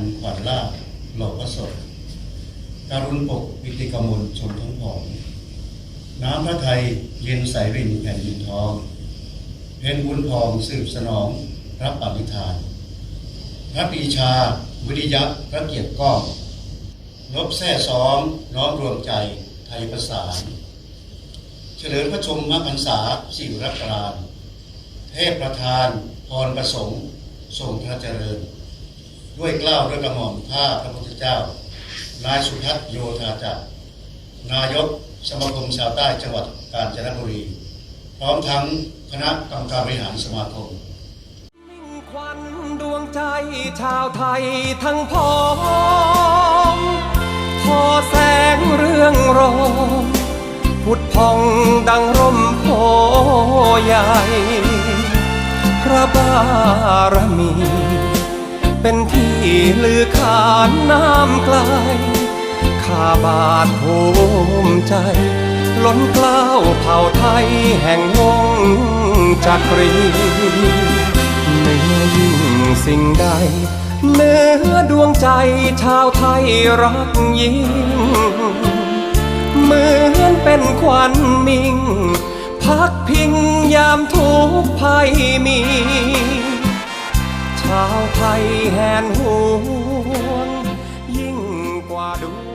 นขวัญล่าหลอกระสดการุณปกวิติกมลชนทั้งผองน้ำพระไทยเย็นใสรินแผ่นดินทองเพนบุญทองสืบสนองพระปฏิทาน พระปีชา วิริยะพระเกียรติก้องลบแท่ซ้อมน้อมรวมใจไทยประสาน เฉลิมพระชมมพรรษาสิวรักรานเทพประธานพรประสงค์ทรงพระเจริญ ด้วยกล้าวด้วยกระหม่อมข้าพระพุทธเจ้า นายสุทัศน์โยธาจักรนายกสมาคมชาวใต้จังหวัดกาญจนบุรี พร้อมทั้งคณะกรรมการบริหารสมาคมควันดวงใจชาวไทยทั้งพ้องทอแสงเรื่องรองพุดพองดังร่มโพใหญ่ พระบารมี เป็นที่ลือขานน้ำไกลข้าบาทภูมิใจ ล้นกล้าวเผ่าไทยแห่งวงจักรีเหนือยิ่งสิ่งใดเหนือดวงใจชาวไทยรักยิ่ง เหมือนเป็นควันมิง พักพิงยามทุกภัยมี ชาวไทยแหนหวงยิ่งกว่าดว